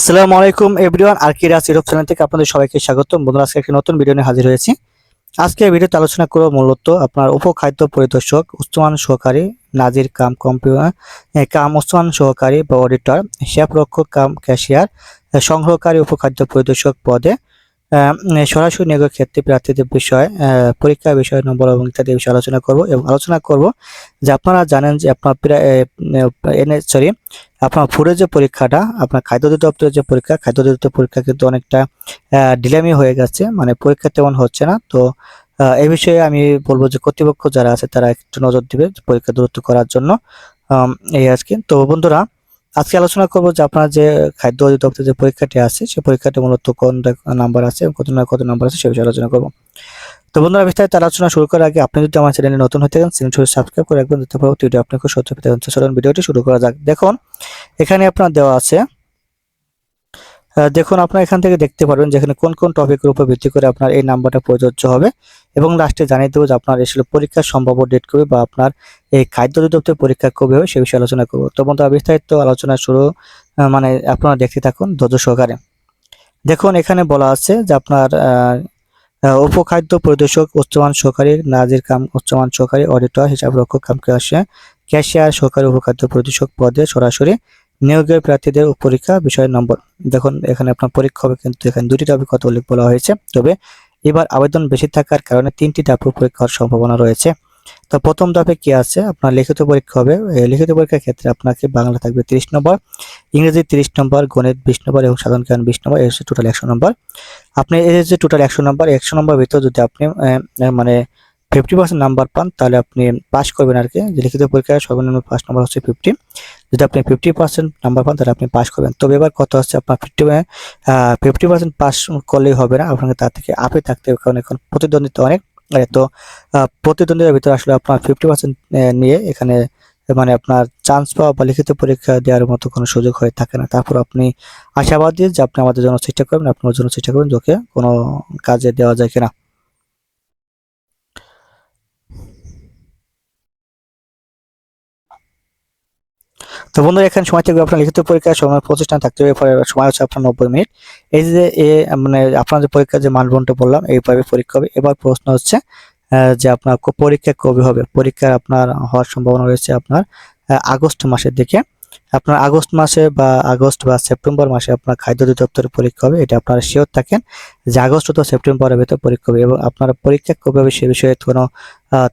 আসসালামু আলাইকুম এভরিওয়ান আর কি রাজ ইউরোপ চ্যানেল থেকে আপনাদের সবাইকে স্বাগতম। বন্ধুরা, আজকে একটি নতুন ভিডিও নিয়ে হাজির হয়েছি। আজকে ভিডিওতে আলোচনা করব মূলত আপনার উপখাদ্য পরিদর্শক উস্তমান সহকারী নাজির কাম কম্পিউটার কাম উস্তমান সহকারী বা অডিটর শেফ রক্ষক কাম ক্যাশিয়ার সংগ্রহকারী উপখাদ্য পরিদর্শক পদে সরাসরি নিয়োগের ক্ষেত্রে প্রার্থীদের বিষয় পরীক্ষা বিষয় নম্বর এবং ইত্যাদি বিষয়ে আলোচনা করব এবং আলোচনা করব যে আপনারা জানেন যে আপনার এনে সরি আপনার ফুডের যে পরীক্ষাটা, আপনার খাদ্য অধিদপ্তরের যে পরীক্ষা, খাদ্য অধিদপ্তরের পরীক্ষা কিন্তু অনেকটা ডিলামি হয়ে গেছে মানে পরীক্ষা তেমন হচ্ছে না। তো এই বিষয়ে আমি বলব যে কর্তৃপক্ষ যারা আছে তারা একটু নজর দিবে পরীক্ষা দূরত্ব করার জন্য এই আজকে। তো বন্ধুরা আজকে আলোচনা করব যে আপনার যে খাদ্য অধিদপ্তরের যে পরীক্ষাটি আছে সেই পরীক্ষাটি মূলত কোন নাম্বার আছে এবং কত না কত নাম্বার আছে সে বিষয়ে আলোচনা করব। তো বন্ধুরা, বিস্তারিত আলোচনা শুরু করার আগে আপনি যদি আমার চ্যানেলে নতুন হয়ে থাকেন, চ্যানেলটি সাবস্ক্রাইব করে রাখবেন, যাতে পরবর্তী ভিডিও আপনাকে সত্য পেতে হচ্ছে চলুন ভিডিওটি শুরু করা যাক। দেখুন, এখানে আপনার দেওয়া আছে দেখুন, আপনার এখান থেকে দেখতে পারবেন যেখানে কোন কোন টপিকের উপর ভিত্তি করে আপনার এই নাম্বারটা প্রযোজ্য হবে। এবং লাস্টে জানিয়ে দেবো যে আপনার আসলে পরীক্ষার সম্ভাব্য ডেট কবে বা আপনার এই খাদ্য অধিদপ্তর পরীক্ষা কবে হবে সে বিষয়ে আলোচনা করব। তো বন্ধুরা, বিস্তারিত আলোচনা শুরু মানে আপনারা দেখতে থাকুন ধৈর্য সহকারে। দেখুন, এখানে বলা আছে যে আপনার উপখাদ্য পরিদর্শক উচ্চমান সহকারী নাজির কাম, উচ্চমান সহকারী অডিটর হিসাব রক্ষক কাম ক্যাশিয়ার ক্যাশিয়ার সহকারী উপখাদ্য পরিদর্শক পদে সরাসরি নিয়োগের প্রার্থীদের পরীক্ষা বিষয় নম্বর। দেখুন, এখানে আপনার পরীক্ষা হবে কিন্তু এখানে দুটি টপিক কথা উল্লেখ বলা হয়েছে। তবে এবার আবেদন বেশি থাকার কারণে তিনটি ধাপে পরীক্ষার সম্ভাবনা রয়েছে। তো প্রথম ধাপে কি আছে? আপনার লিখিত পরীক্ষা হবে। লিখিত পরীক্ষার ক্ষেত্রে আপনাকে বাংলা থাকবে তিরিশ নম্বর, ইংরেজি তিরিশ নম্বর, গণিত বিশ নম্বর এবং সাধারণ জ্ঞান বিশ নম্বর হচ্ছে টোটাল একশো নম্বর। আপনি এই যে টোটাল একশো নম্বর একশো নম্বর ভিতরে যদি আপনি মানে ফিফটি পার্সেন্ট নাম্বার পান, তাহলে আপনি পাস করবেন আর কি লিখিত পরীক্ষায় সর্বনিম্ন পাস নাম্বার হচ্ছে ফিফটি যদি আপনি ফিফটি পার্সেন্ট নাম্বার পান, তাহলে আপনি পাস করবেন। তবে এবার কত হচ্ছে আপনার ফিফটি ফিফটি পার্সেন্ট পাস করলেই হবে না। আপনাকে তার থেকে আপে থাকতে হবে, কারণ এখন প্রতিদ্বন্দ্বিতা অনেক। তো প্রতিদ্বন্দ্বিতার ভিতরে আসলে আপনার ফিফটি পার্সেন্ট নিয়ে এখানে মানে আপনার চান্স পাওয়া বা লিখিত পরীক্ষা দেওয়ার মতো কোনো সুযোগ হয়ে থাকে না। তারপর আপনি আশাবাদী যে আপনি আমাদের জন্য চেষ্টা করবেন, আপনার জন্য চেষ্টা করবেন যাকে কোনো কাজে দেওয়া যায় কিনা। তো বন্ধুরা, এখানে সময় থাকবে আপনার লিখিত পরীক্ষার সময় প্রতিষ্ঠান থাকতে হবে এরপরে সময় হচ্ছে আপনার নব্বই মিনিট। এই যে এ মানে আপনার যে পরীক্ষার যে মানদণ্ডটা বললাম, এইভাবে পরীক্ষা হবে। এবার প্রশ্ন হচ্ছে যে আপনার পরীক্ষা কবে হবে? পরীক্ষা আপনার হওয়ার সম্ভাবনা রয়েছে আপনার আগস্ট মাসের দিকে। আপনার আগস্ট মাসে বা আগস্ট বা সেপ্টেম্বর মাসে আপনার খাদ্য অধিদপ্তরের পরীক্ষা হবে, এটা আপনারা শিওর থাকেন। যে আগস্ট অথবা সেপ্টেম্বরের ভেতর পরীক্ষা হবে এবং আপনার পরীক্ষা কবে হবে সে বিষয়ে কোনো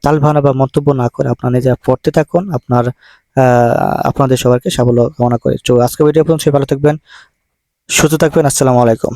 তালভানা বা মন্তব্য না করে আপনার নিজে পড়তে থাকুন। আপনার আপনাদের সবাইকে সাফল্য কামনা করি। তো আজকে ভিডিও পর্যন্ত ভালো থাকবেন, সুস্থ থাকবেন, আসসালামু আলাইকুম।